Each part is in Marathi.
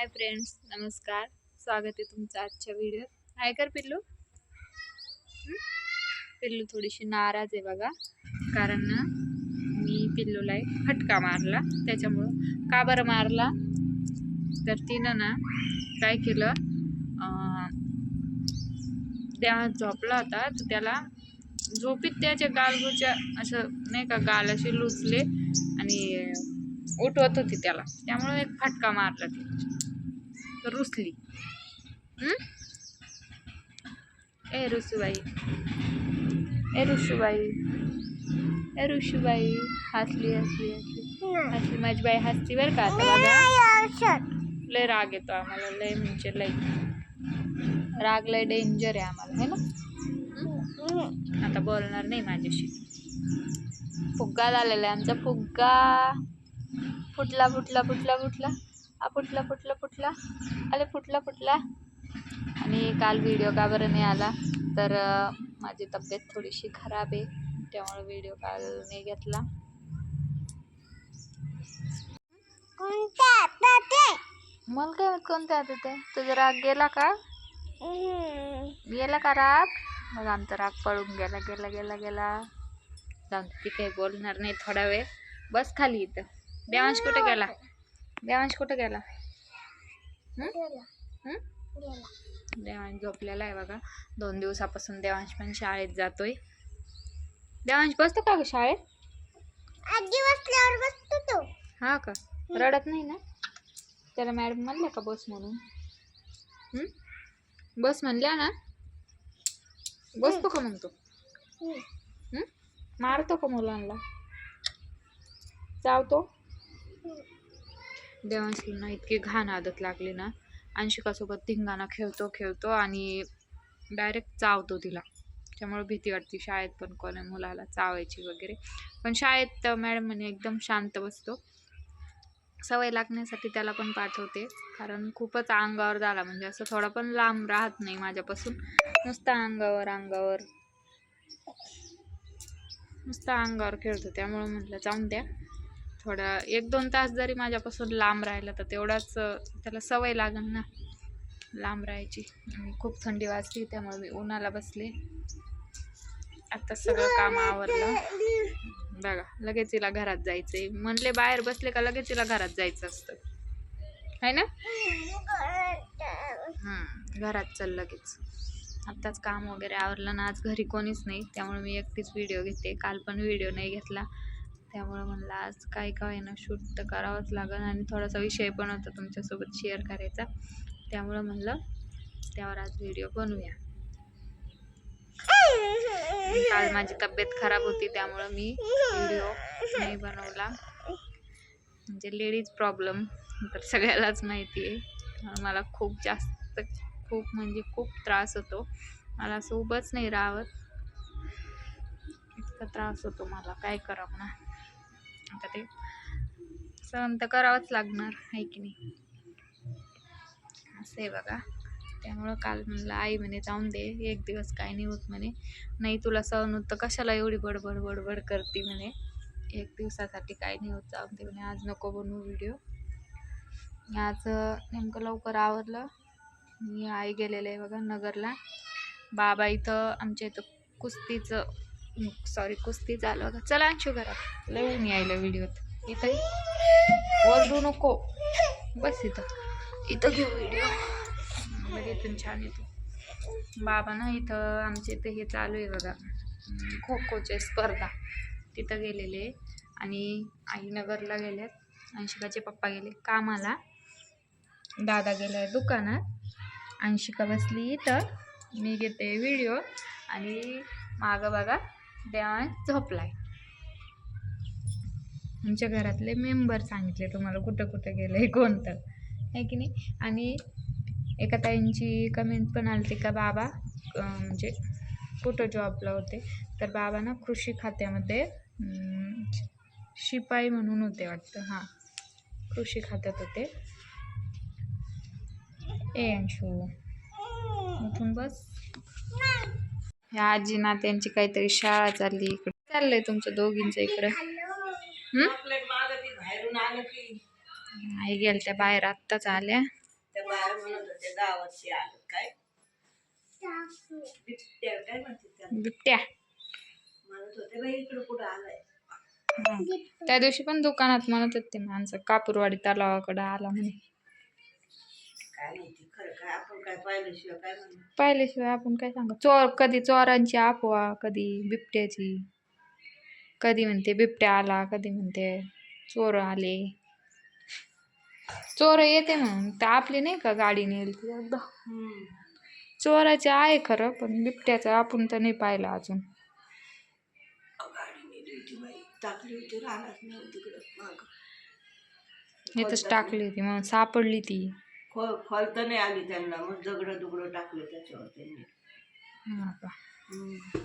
हाय फ्रेंड्स नमस्कार. स्वागत आहे तुमचं आजच्या व्हिडिओत ऐकर कर पिल्लू. पिल्लू थोडीशी नाराज आहे बघा. कारण ना मी पिल्लूला एक फटका मारला. त्याच्यामुळं का बरं मारला? तर तिनं ना काय केलं? त्या झोपला होता. तर त्याला झोपीत त्याच्या गालगोच्या असं नाही का गाल असे लुचले आणि उठवत होती त्याला. त्यामुळे एक फटका मारला ती रुसली? ए रुसूबाई ए रुसूबाई ए रुसूबाई हसली हसली हसली. हसली माझी बाई हसती बरं का आता लय राग येतो आम्हाला लय म्हणजे लय. राग लय डेंजर आहे आम्हाला है ना? आता बोलणार नाही माझ्याशी. फुग्गा झालेला आहे आमचा फुग्गा. फुटला फुटला फुटला फुटला. हा फुटला फुटला फुटला. अरे फुटला फुटला. आणि काल व्हिडिओ का बरं नाही आला? तर माझी तब्येत थोडीशी खराब आहे. त्यामुळे व्हिडिओ काल नाही घेतला. मला काय कोणत्या आता ते तुझा राग गेला का? गेला का राग? मग आमचा राग पळून गेला गेला गेला गेला. जाऊन ती काही बोलणार नाही थोडा वेळ. बस खाली इथं. देवांश कुठे गेला? देवांश कुठे गेला? देवांश झोपलेला आहे बघा. दोन दिवसापासून देवांश पण शाळेत जातोय. देवांश बसतो का ग शाळेत? बसतो तो. हा का? रडत नाही ना? त्याला मॅडम म्हणल्या का बस म्हणून? बस म्हणल्या ना? बसतो का मग तो? हं? मारतो का मुलांना? चावतो देवांशींना इतकी घाण आदत लागली ना. अंशिकासोबत धिंगाणा खेळतो खेळतो आणि डायरेक्ट चावतो तिला. त्यामुळे भीती वाटते शाळेत पण कोणी मुलाला चावायची वगैरे. पण शाळेत मॅडम म्हणे एकदम शांत बसतो. सवय लागण्यासाठी त्याला पण पाठवते. कारण खूपच अंगावर झाला. म्हणजे असं थोडा पण लांब राहत नाही माझ्यापासून. नुसतं अंगावर अंगावर. नुसतं अंगावर खेळतो. त्यामुळं म्हटलं जाऊन द्या. थोडा एक दोन तास जरी माझ्यापासून लांब राहिला तर तेवढाच त्याला सवय लागेल ना. लांब राहायची. खूप थंडी वाजली त्यामुळे मी उन्हाला बसले. आता सगळं काम आवरलं. बघा लगेच तिला घरात जायचंय. म्हणले बाहेर बसले का लगेच तिला घरात जायचं असतं. है ना? हम्म, घरात चल लगेच. आत्ताच काम वगैरे आवरलं ना आज घरी कोणीच नाही. त्यामुळे मी एकटीच व्हिडिओ घेते. काल पण व्हिडिओ नाही घेतला. त्यामुळं म्हणलं आज काय काय ना शूट तर करावंच लागेल. आणि थोडासा विषय पण होता तुमच्यासोबत शेअर करायचा. त्यामुळं म्हणलं त्यावर आज व्हिडिओ बनवूया. काल माझी तब्येत खराब होती त्यामुळं मी व्हिडिओ नाही बनवला. म्हणजे लेडीज प्रॉब्लेम तर सगळ्यालाच माहिती आहे. मला खूप जास्त खूप म्हणजे खूप त्रास होतो. मला असं उभंच नाही राहत. इतका त्रास होतो मला काय करावं ना. आता ते. सहन तर करावंच लागणार आहे की नाही? असं आहे बघा. त्यामुळं काल म्हणलं आई म्हणे जाऊन दे एक दिवस काय नाही होत म्हणे. नाही तुला सहन होत तर कशाला एवढी बडबड बडबड करते म्हणे? एक दिवसासाठी काय नाही होत जाऊन दे म्हणे. आज नको बनवू व्हिडिओ आज नेमकं लवकर आवरलं. मी आई गेलेलं आहे बघा नगरला. बाबा इथं आमच्या इथं कुस्तीचं सॉरी कुस्ती झालं बघा. चला आणशू घरात. लय ऊन यायला व्हिडिओत. इथं. ओरडू नको. बस इथं. इथं घेऊ व्हिडिओ. म्हणजे इथून छान येतो. बाबा ना इथं आमच्या इथं हे चालू आहे बघा. खो खोचे स्पर्धा. तिथं गेलेले. आणि आईनगरला गेल्यात. अंशिकाचे पप्पा गेले. कामाला. दादा गेलाय दुकानात. अंशिका बसली इथं. मी घेते व्हिडिओ. आणि मागं बघा. देवान झोपलाय. आमच्या घरातले मेंबर सांगितले तुम्हाला कुठं कुठं गेलंय कोणतं. आहे की नाही? आणि एका ताईंची कमेंट पण आली का बाबा म्हणजे कुठं जॉबला होते. तर बाबा ना कृषी खात्यामध्ये शिपाई म्हणून होते वाटतं. हां कृषी खात्यात होते. ए अंशू उठून बस. ह्या आजी ना त्यांची काहीतरी शाळा चालली इकडे. चाललंय तुमचं दोघींचं इकडं. नाही आई त्या बाहेर आत्ताच आल्या. बिबट्या. त्या दिवशी पण दुकानात म्हणत होते माणसं कापूरवाडी तलावाकडे आला म्हणे. काय माहिती खरं काय आपण काय पाहिल्याशिवाय काय म्हणणार? पाहिल्याशिवाय आपण काय सांगू? चोर कधी चोरांची अफवा कधी बिबट्याची. कधी म्हणते बिबट्या आला कधी म्हणते चोर आले. चोर येते म्हणून तर आपली नाही का गाडी नेली एकदा? चोराचे आहे खरं पण बिबट्याचं आपण तर नाही पाहिलं अजून. गाडी नेली होती बाई. टाकली होती राहणार नाही तिकडं माग. इथंच टाकली होती मग सापडली ती. खोल खोल तर नाही आली त्यांना मग दगड दुगडं टाकले त्याच्यावर त्यांनी. हा का. हम्म.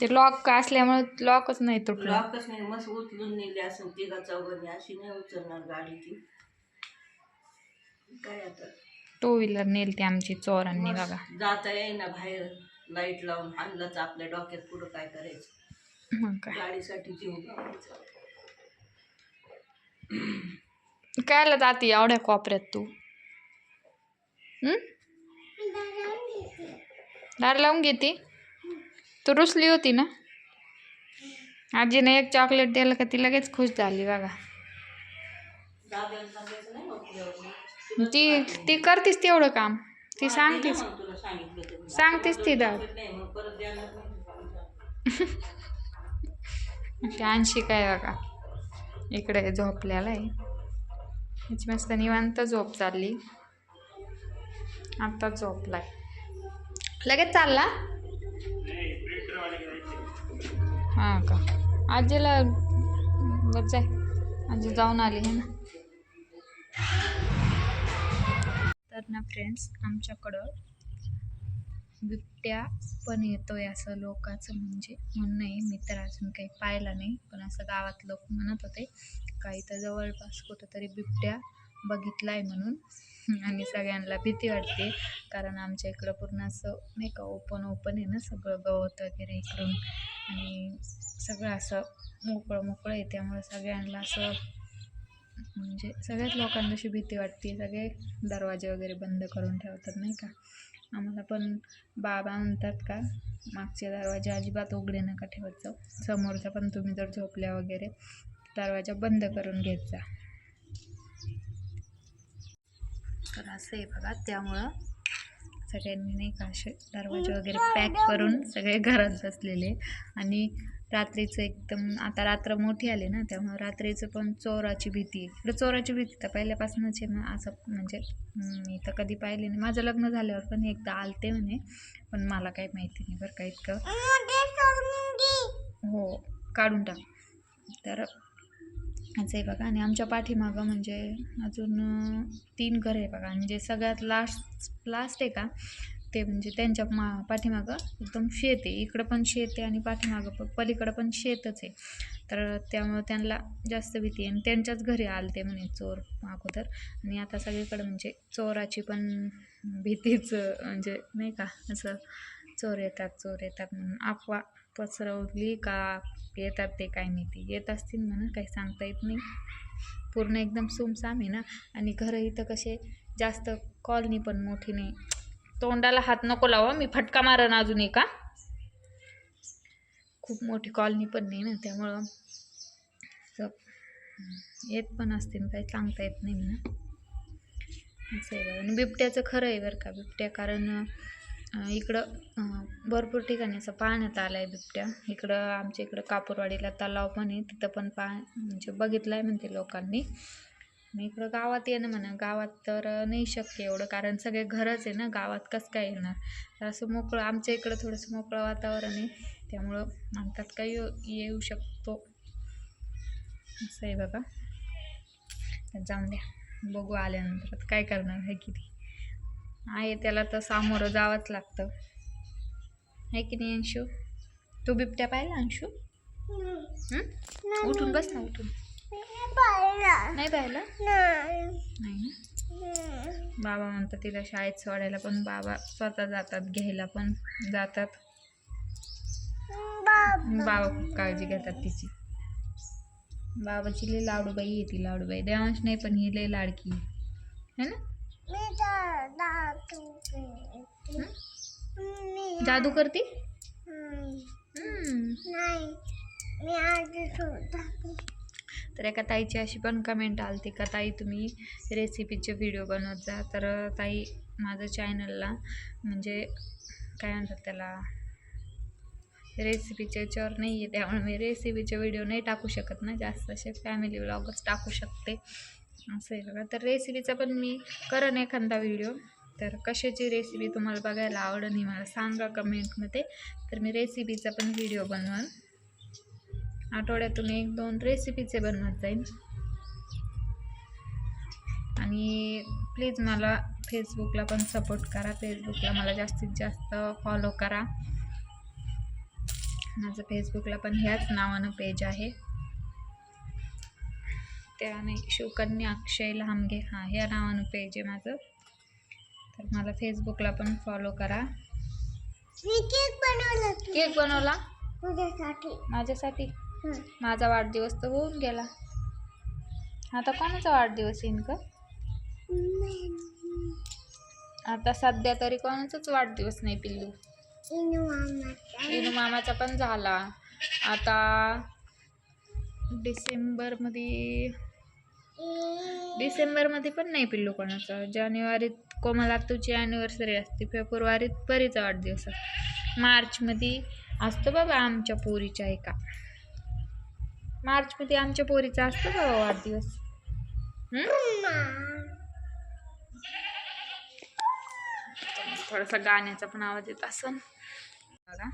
ते लॉक असल्यामुळे लॉकच नाही तुटलं. लॉकच नाही मस्त उचलून नेली असं तिघा चौघांनी अशी नाही उचलणार गाडी ती काय आता? टू व्हीलर नेलती आमची चोरांनी बघा. मस्त जाता येईना बाहेर लाइट लावून आणलंच आपल्या डोक्यात पुढं काय करायचं. मग काय? गाडीसाठी जीव लावायचा. कायला जाते एवढ्या कोपऱ्यात तू? दार लावून घेते. तू रुसली होती ना? आजीने एक चॉकलेट दिलं का ती लगेच खुश झाली बघा. ती ती करतीस तेवढं काम. ती सांगतीस. सांगतीस ती दाद नाही ऐंशी काय बघा. इकडे झोपल्याला आहे. मस्त निवांत झोप चालली. आता झोपलाय. लगेच चालला? हां का? आजीला बरं जाय. आजी जाऊन आली आहे ना? तर ना फ्रेंड्स आमच्याकडं बिबट्या पण येतोय असं लोकांचं म्हणजे म्हणणं आहे. मी तर अजून काही पाहिलं नाही पण असं गावात लोक म्हणत होते काही तर जवळपास कुठंतरी बिबट्या बघितला आहे म्हणून आणि सगळ्यांना भीती वाटते. कारण आमच्या इकडं पूर्ण असं नाही का ओपन ओपन आहे ना सगळं गवत वगैरे इकडून. आणि सगळं असं मोकळं मोकळं आहे. त्यामुळे सगळ्यांना असं म्हणजे सगळ्याच लोकांना अशी भीती वाटते. सगळे दरवाजे वगैरे बंद करून ठेवतात नाही का? आम्हाला पण बाबा म्हणतात का मागचे दरवाजे अजिबात उघडे नका ठेवत जाऊ. समोरचा पण तुम्ही जर झोपल्या वगैरे दरवाजा बंद करून घेत जा. तर असं आहे बघा. त्यामुळं सगळ्यांनी नाही का असे दरवाजे वगैरे पॅक करून सगळे घरात बसलेले. आणि रात्रीचं एकदम आता रात्र मोठी आली ना त्यामुळं रात्रीचं पण चोराची भीती इकडं चोराची भीती तर पहिल्यापासूनच आहे ना असं म्हणजे मी तर कधी पाहिले नाही. माझं लग्न झाल्यावर पण एकदा आलते म्हणे पण मला काही माहिती नाही बरं का इतकं. हो काढून टाक. तर असं आहे बघा. आणि आमच्या पाठीमागं म्हणजे अजून तीन घर आहे बघा. म्हणजे सगळ्यात लास्ट लास्ट आहे का ते म्हणजे त्यांच्या मा पाठीमागं एकदम शेत आहे. इकडं पण शेत आहे आणि पाठीमागं प पलीकडं पण शेतच आहे. तर त्यामुळं त्यांना जास्त भीती आहे. आणि त्यांच्याच घरी आलते म्हणे चोर अगोदर. आणि आता सगळीकडं म्हणजे चोराची पण भीतीच म्हणजे नाही का असं चोर येतात चोर येतात म्हणून. अफवा. पसरवली का? येतात ते काय माहिती येत असतील म्हणून काही सांगता येत नाही. पूर्ण एकदम सुमसाम आहे ना? आणि घरं इथं कसे जास्त कॉलनी पण मोठी नाही. तोंडाला हात नको लावा मी फटका मारन अजून एका. खूप मोठी कॉलनी पण नाही ना त्यामुळं. येत पण असतील काही सांगता येत नाही म्हणा असं आहे बघा आणि बिबट्याचं खरं आहे बरं का. बिबट्या कारण इकडं भरपूर ठिकाणी असं पाहण्यात आलं आहे बिबट्या. इकडं आमच्या इकडं कापूरवाडीला तलाव पण आहे. तिथं पण पा म्हणजे बघितलं आहे म्हणते लोकांनी. इकडं गावात येणं म्हणा गावात तर नाही शक्य एवढं कारण सगळे घरच आहे ना गावात कसं काय येणार? तर असं मोकळं आमच्या इकडं थोडंसं मोकळं वातावरण आहे. त्यामुळं म्हणतात काही येऊ येऊ शकतो. असं आहे बघा जाऊन द्या. बघू आल्यानंतर काय करणार आहे किती. आहे त्याला तर सामोरं जावंच लागतं. आहे की नाही अंशू? तू बिबट्या पाहिला अंशू? उठून बस ना उठून. नाही पाहिलं? नाही बाबा म्हणतात तिला शाळेत सोडायला पण बाबा स्वतः जातात घ्यायला पण जातात. बाबा खूप काळजी घेतात तिची. बाबाची लई लाडूबाई आहे ती लाडूबाई. देवांश नाही पण ही लई लाडकी आहे. है ना? जादू करती? तर एका ताईची अशी पण कमेंट आलती का ताई तुम्ही रेसिपीचे व्हिडिओ बनवत जा. तर ताई माझं चॅनलला म्हणजे काय म्हणतात त्याला रेसिपीच्या याच्यावर नाही आहे त्यामुळे मी रेसिपीचे व्हिडिओ नाही टाकू शकत ना. जास्त असे फॅमिली व्लॉगच टाकू शकते. असं आहे बघा. तर रेसिपीचा पण मी करेन एखादा व्हिडिओ तर कशाची रेसिपी तुम्हाला बघायला आवडेल ही मला सांगा कमेंटमध्ये तर मी रेसिपीचा पण व्हिडिओ बनवाल. आठवड्यातून एक दोन रेसिपीचे बनवत जाईन. आणि प्लीज मला फेसबुकला पण सपोर्ट करा. फेसबुकला मला जास्तीत जास्त फॉलो करा. माझं फेसबुकला पण ह्याच नावानं पेज आहे. त्याने शिवकन्या अक्षय लांबगे हा ह्या नावानं पेज आहे माझं. तर मला फेसबुकला पण फॉलो करा. मी केक बनवला केक बनवला? तुझ्यासाठी. माझ्यासाठी? हं. माझा वाढदिवस तर होऊन गेला. आता कोणाचा वाढदिवस येईन का आता सध्या तरी कोणाचाच वाढदिवस नाही पिल्लू. इनू मामाचा. पण झाला. आता डिसेंबरमध्ये डिसेंबरमध्ये पण नाही पिल्लू कोणाचा. जानेवारीत कोमलातूची ॲनिव्हर्सरी असते. फेब्रुवारीत परीचा वाढदिवस असतो मार्चमध्ये असतो बाबा आमच्या पोरीच्या एका. मार्चमध्ये आमच्या पोरीचा असतो बाबा वाढदिवस. थोडासा गाण्याचा पण आवाज येत असन. बघा.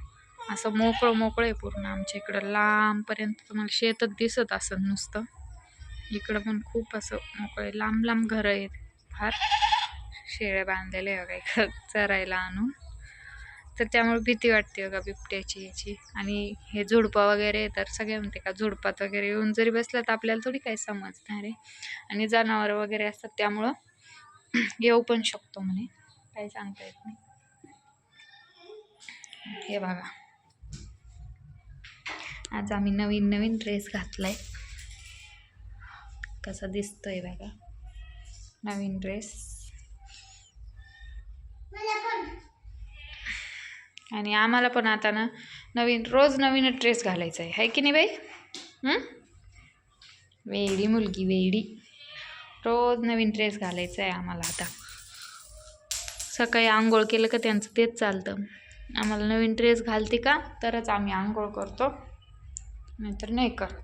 असं मोकळं मोकळं आहे पूर्ण आमच्या इकडं. लांबपर्यंत तुम्हाला शेतच दिसत असन नुसतं. इकडं पण खूप असं मोकळं आहे. लांब लांब घरं आहेत फार. शेळ्या बांधलेल्या आहे बघा चरायला आणून. तर त्यामुळे भीती वाटते बघा बिबट्याची याची आणि हे झुडपं वगैरे तर सगळे म्हणते का झुडपात वगैरे येऊन जरी बसलं तर आपल्याला थोडी काही समजणार आहे. आणि जनावरं वगैरे असतात त्यामुळं येऊ पण शकतो म्हणे. काही सांगता येत नाही. हे बघा. आज आम्ही नवीन नवीन ड्रेस घातलाय. कसा दिसतोय बघा. नवीन ड्रेस आणि आम्हाला पण आता ना नवीन रोज नवीन ड्रेस घालायचा आहे है की नाही बाई? वेडी मुलगी वेडी. रोज नवीन ड्रेस घालायचा आहे आम्हाला आता. सकाळी आंघोळ केलं का त्यांचं तेच चालतं. आम्हाला नवीन ड्रेस घालते का तरच आम्ही आंघोळ करतो. नाहीतर नाही करत.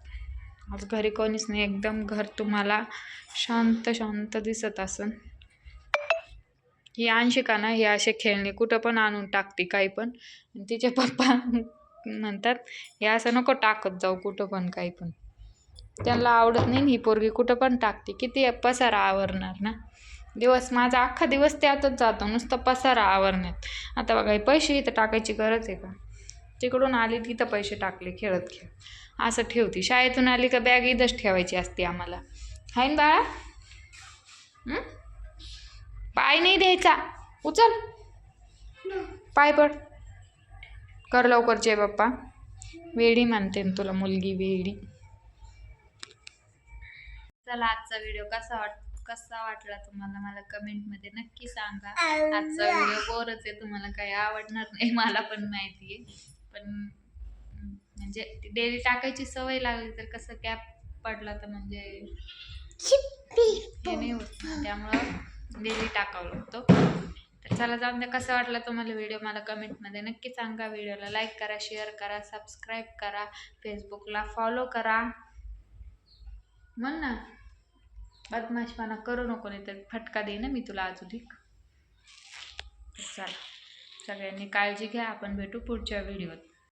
आज घरी कोणीच नाही. एकदम घर तुम्हाला शांत शांत दिसत असन. ही अंशिका ना हे असे खेळणे कुठं पण आणून टाकते काही पण. तिचे पप्पा म्हणतात हे असं नको टाकत जाऊ कुठं पण काही पण. त्यांना आवडत नाही ही पोरगी कुठं पण टाकते. किती पसारा आवरणार ना? दिवस माझा अख्खा दिवस त्यातच जातो. नुसतं पसारा आवरण्यात. आता बघा हे पैसे इथं टाकायची गरज आहे का? तिकडून आली तिथं पैसे टाकले खेळत खेळ. असं ठेवते. शाळेतून आली का बॅग इथंच ठेवायची असते आम्हाला. हाय ना बाळा? पाय नाही द्यायचा. उचल. पाय पड. कर लवकर जय बाप्पा वेडी मानते ना तुला मुलगी वेडी. चला आजचा व्हिडिओ कसा वाट कसा वाटला तुम्हाला मला कमेंटमध्ये नक्की सांगा. आजचा व्हिडिओ बोरच आहे तुम्हाला काही आवडणार नाही मला पण माहिती आहे. पण म्हणजे डेली टाकायची सवय लागली तर कसं गॅप पडला तर म्हणजे हे नाही होत. त्यामुळं डेली टाकावं लागतो. तर चला जाऊन द्या कसं वाटलं तुम्हाला व्हिडिओ मला कमेंटमध्ये नक्की सांगा. व्हिडिओला लाईक करा शेअर करा सबस्क्राईब करा फेसबुकला फॉलो करा. म्हण ना. बदमाशपणा करू नको नाही तर फटका देईन ना मी तुला अजून चला सगळ्यांनी काळजी घ्या. आपण भेटू पुढच्या व्हिडिओत.